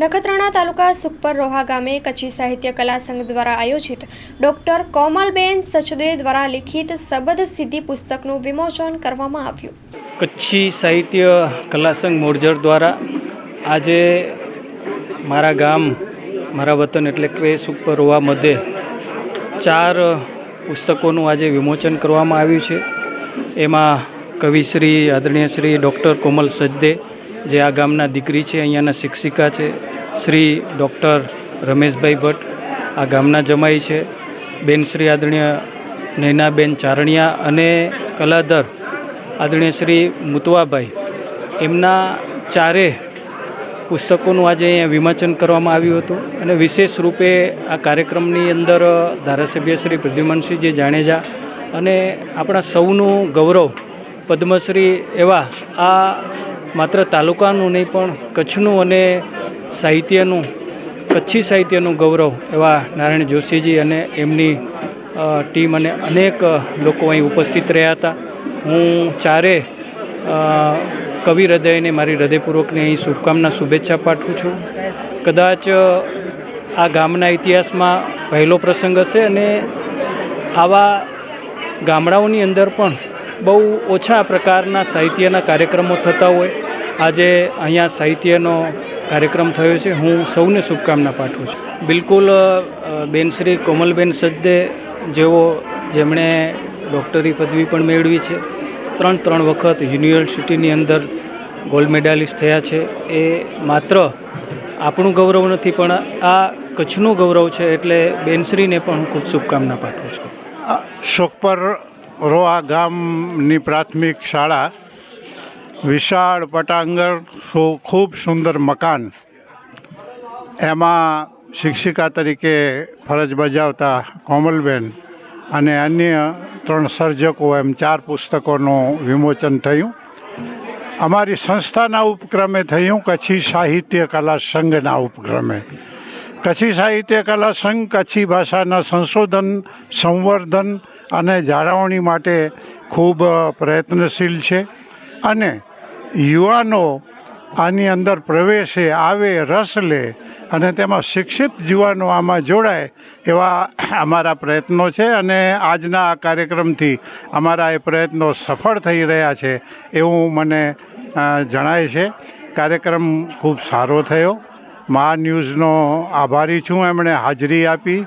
નખત્રાણા તાલુકા સુખપર રોહા ગામે કચ્છી સાહિત્ય કલા સંઘ દ્વારા આયોજિત ડોક્ટર કોમલબેન સચદે દ્વારા લિખિત સબદ સિદ્ધિ પુસ્તકનું વિમોચન કરવામાં આવ્યું. કચ્છી સાહિત્ય કલા સંઘ મોરજર દ્વારા આજે મારા ગામ, મારા વતન એટલે કે સુપર રોહા મધ્યે ચાર પુસ્તકોનું આજે વિમોચન કરવામાં આવ્યું છે. એમાં કવિશ્રી, આદરણીય શ્રી ડૉક્ટર કોમલ સજદે જે આ ગામના દીકરી છે, અહીંયાના શિક્ષિકા છે, શ્રી ડૉક્ટર રમેશભાઈ ભટ્ટ. આ ગામના જમાઈ છે. બેન શ્રી આદરણીય નૈનાબેન ચારણિયા અને કલાધર આદરણીય શ્રી મુતવાભાઈ. એમના ચારે પુસ્તકોનું આજે અહીંયા વિમોચન કરવામાં આવ્યું હતું અને વિશેષ રૂપે આ કાર્યક્રમની અંદર ધારાસભ્ય શ્રી પ્રદ્યુમનસિંહજી જાણેજા અને આપણા સૌનું ગૌરવ પદ્મશ્રી એવા આ માત્ર તાલુકાનું નહીં, પણ કચ્છનું અને સાહિત્યનું, કચ્છી સાહિત્યનું ગૌરવ એવા નારાયણ જોશીજી અને એમની ટીમ અને અનેક લોકો અહીં ઉપસ્થિત રહ્યા હતા. હું ચારે કવિ હૃદયને, મારી હૃદયપૂર્વકની અહીં શુભકામના, શુભેચ્છા પાઠવું છું. કદાચ, આ ગામના ઇતિહાસમાં પહેલો પ્રસંગ હશે અને આવા ગામડાઓની અંદર પણ બહુ ઓછા પ્રકારના સાહિત્યના કાર્યક્રમો થતા હોય. આજે અહીંયા સાહિત્યનો કાર્યક્રમ થયો છે. હું સૌને શુભકામના પાઠવું છું. બિલકુલ બેનશ્રી કોમલબેન સજ્જે જેઓ જેમણે ડૉક્ટરી પદવી પણ મેળવી છે. ત્રણ ત્રણ વખત યુનિવર્સિટીની અંદર ગોલ્ડ મેડાલિસ્ટ થયા છે. એ માત્ર આપણું ગૌરવ નથી, પણ આ કચ્છનું ગૌરવ છે. એટલે બેનશ્રીને પણ હું ખૂબ શુભકામના પાઠવું છું. આ સુખપર રોઆ ગામની પ્રાથમિક શાળા, વિશાળ પટાંગણ ખૂબ સુંદર મકાન. એમાં શિક્ષિકા તરીકે ફરજ બજાવતા કોમલબેન અને અન્ય ત્રણ સર્જકો એમ ચાર પુસ્તકોનું વિમોચન થયું. અમારી સંસ્થાના ઉપક્રમે થયું, કચ્છી સાહિત્ય કલા સંઘના ઉપક્રમે. કચ્છી સાહિત્ય કલા સંઘ, કચ્છી ભાષાના સંશોધન, સંવર્ધન અને જાળવણી માટે ખૂબ પ્રયત્નશીલ છે. અને યુવાનો આની અંદર પ્રવેશે, આવે, રસ લે અને તેમાં શિક્ષિત યુવાનો આમાં જોડાય એવા અમારા પ્રયત્નો છે અને આજના આ કાર્યક્રમથી અમારા એ પ્રયત્નો સફળ થઈ રહ્યા છે એવું મને જણાય છે. કાર્યક્રમ ખૂબ સારો થયો. મા ન્યૂઝનો આભારી છું એમણે હાજરી આપી.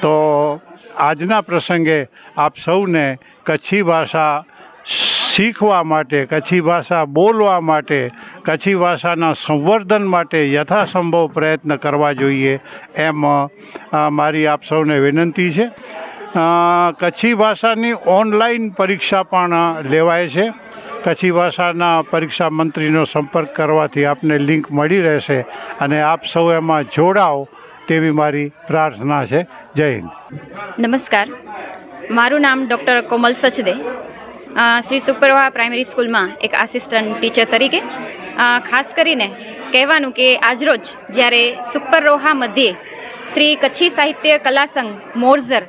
તો આજના પ્રસંગે આપ સૌને કચ્છી ભાષા શીખવા માટે, કચ્છી ભાષા બોલવા માટે, કચ્છી ભાષાના સંવર્ધન માટે યથાસંભવ પ્રયત્ન કરવા જોઈએ એમ મારી આપ સૌને વિનંતી છે. કચ્છી ભાષાની ઓનલાઈન પરીક્ષા પણ લેવાય છે. કચ્છી ભાષાના પરીક્ષા મંત્રીનો સંપર્ક કરવાથી આપને લિંક મળી રહેશે અને આપ સૌ એમાં જોડાઓ તેવી મારી પ્રાર્થના છે. જય હિન્દ. નમસ્કાર. મારું નામ ડૉક્ટર કોમલ સચદે. શ્રી સુપરવા પ્રાઇમરી સ્કૂલમાં એક આસિસ્ટન્ટ ટીચર તરીકે. ખાસ કરીને કહેવાનું કે આજરોજ જ્યારે સુપરરોહા મધ્યે શ્રી કચ્છી સાહિત્ય કલા સંઘ મોરઝર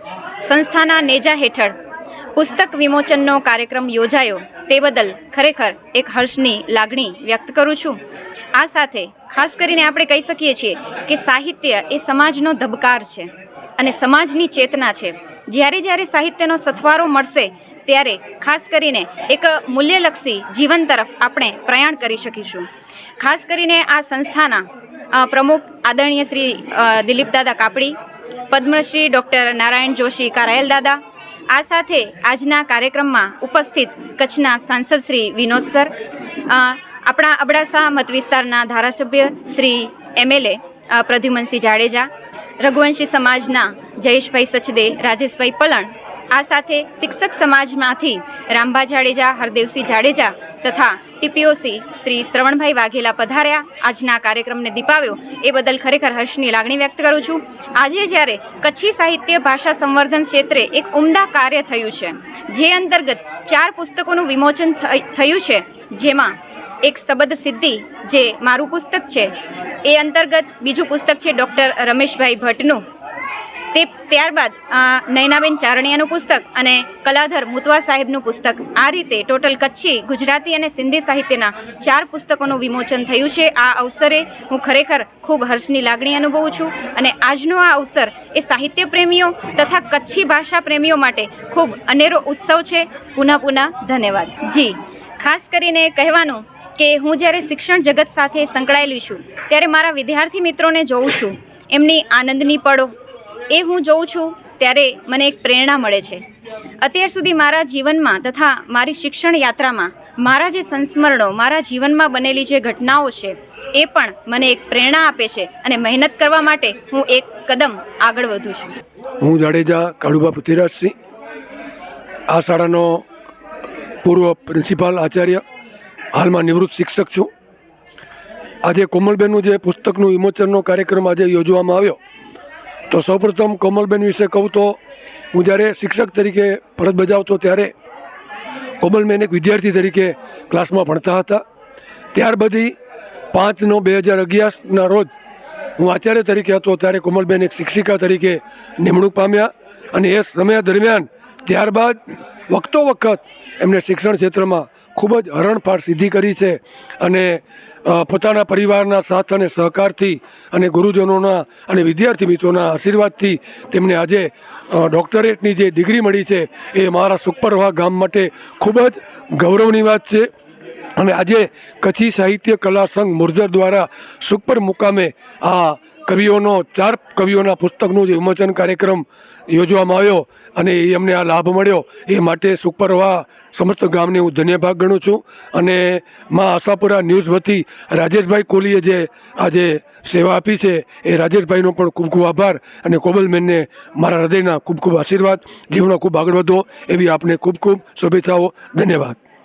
સંસ્થાના નેજા હેઠળ પુસ્તક વિમોચનનો કાર્યક્રમ યોજાયો તે બદલ ખરેખર એક હર્ષની લાગણી વ્યક્ત કરું છું. આ સાથે ખાસ કરીને આપણે કહી શકીએ છીએ કે સાહિત્ય એ સમાજનો ધબકાર છે અને સમાજની ચેતના છે. જ્યારે જ્યારે સાહિત્યનો સથવારો મળશે ત્યારે ખાસ કરીને એક મૂલ્યલક્ષી જીવન તરફ આપણે પ્રયાણ કરી શકીશું. ખાસ કરીને આ સંસ્થાના પ્રમુખ આદરણીય શ્રી દિલીપ દાદા કાપડી, પદ્મશ્રી ડૉક્ટર નારાયણ જોશી કારાયલ દાદા આ સાથે આજના કાર્યક્રમમાં ઉપસ્થિત કચ્છના સાંસદ શ્રી વિનોદ સર આપણા અબડાસા મત વિસ્તારના ધારાસભ્ય શ્રી એમએલએ પ્રદ્યુમનસિંહ જાડેજા, રઘુવંશી સમાજના જયેશભાઈ સચદે, રાજેશભાઈ પલણ આ સાથે શિક્ષક સમાજમાંથી રામભા જાડેજા, હરદેવસિંહ જાડેજા તથા ટીપીઓસી શ્રી શ્રવણભાઈ વાઘેલા પધાર્યા. આજના કાર્યક્રમને દીપાવ્યો એ બદલ ખરેખર હર્ષની લાગણી વ્યક્ત કરું છું. આજે જ્યારે કચ્છી સાહિત્ય ભાષા સંવર્ધન ક્ષેત્રે એક ઉમદા કાર્ય થયું છે, જે અંતર્ગત ચાર પુસ્તકોનું વિમોચન થયું છે, જેમાં એક સબદ સિદ્ધિ, જે મારું પુસ્તક છે, એ અંતર્ગત બીજું પુસ્તક છે ડૉક્ટર રમેશભાઈ ભટ્ટનું. તે ત્યારબાદ નયનાબેન ચારણીયાનું પુસ્તક અને કલાધર મુતવા સાહેબનું પુસ્તક. આ રીતે ટોટલ કચ્છી, ગુજરાતી અને સિંધી સાહિત્યના ચાર પુસ્તકોનું વિમોચન થયું છે. આ અવસરે હું ખરેખર ખૂબ હર્ષની લાગણી અનુભવું છું અને આજનો આ અવસર એ સાહિત્ય પ્રેમીઓ તથા કચ્છી ભાષા પ્રેમીઓ માટે ખૂબ અનેરો ઉત્સવ છે. પુનઃ પુનઃ ધન્યવાદ. જી, ખાસ કરીને કહેવાનું કે હું જ્યારે શિક્ષણ જગત સાથે સંકળાયેલી છું, ત્યારે મારા વિદ્યાર્થી મિત્રોને જોઉં છું. એમની આનંદની પળો એ હું જોઉં છું ત્યારે મને એક પ્રેરણા મળે છે. અત્યાર સુધી મારા જીવનમાં તથા મારી શિક્ષણ યાત્રામાં મારા જે સંસ્મરણો, મારા જીવનમાં બનેલી જે ઘટનાઓ છે, એ પણ મને એક પ્રેરણા આપે છે અને મહેનત કરવા માટે હું એક કદમ આગળ વધું છું. હું જાડેજા કાળુબા પૃથ્વીરાજસિંહ, આ શાળાનો પૂર્વ પ્રિન્સિપાલ આચાર્ય, હાલમાં નિવૃત્ત શિક્ષક છું. આજે કોમલબેનનું જે પુસ્તકનું વિમોચનનો કાર્યક્રમ આજે યોજવામાં આવ્યો. તો સૌપ્રથમ કોમલબેન વિશે કહું તો, હું જ્યારે શિક્ષક તરીકે ફરજ બજાવતો ત્યારે કોમલબેન એક વિદ્યાર્થી તરીકે ક્લાસમાં ભણતા હતા. ત્યારબાદ પાંચ નવ બે હજાર અગિયારના રોજ હું આચાર્ય તરીકે હતો, ત્યારે કોમલબેન એક શિક્ષિકા તરીકે નિમણૂક પામ્યા અને એ સમય દરમિયાન ત્યારબાદ વખતો વખત એમને શિક્ષણ ક્ષેત્રમાં ખૂબ જ હરણફાળ સિદ્ધિ કરી છે અને પોતાના પરિવારના સાથ અને સહકારથી અને ગુરુજનોના અને વિદ્યાર્થી મિત્રોના આશીર્વાદથી તેમને આજે ડૉક્ટરેટની જે ડિગ્રી મળી છે એ મારા સુપરવા ગામ માટે ખૂબ જ ગૌરવની વાત છે. અને આજે કચ્છી સાહિત્ય કલા સંઘ મુરજર દ્વારા સુપર મુકામે આ કવિઓનો ચાર કવિઓના પુસ્તકનું જે વિમોચન કાર્યક્રમ યોજવામાં આવ્યો અને એ અમને આ લાભ મળ્યો. એ માટે સુપરવા સમસ્ત ગામને હું ધન્યભાગ ગણું છું અને મા આશાપુરા ન્યૂઝ વતી રાજેશભાઈ કોહલીએ જે આજે સેવા આપી છે, એ રાજેશભાઈનો પણ ખૂબ ખૂબ આભાર અને કોબલમેનને મારા હૃદયના ખૂબ ખૂબ આશીર્વાદ. જીવનો ખૂબ આગળ વધો એવી આપને ખૂબ ખૂબ શુભેચ્છાઓ. ધન્યવાદ.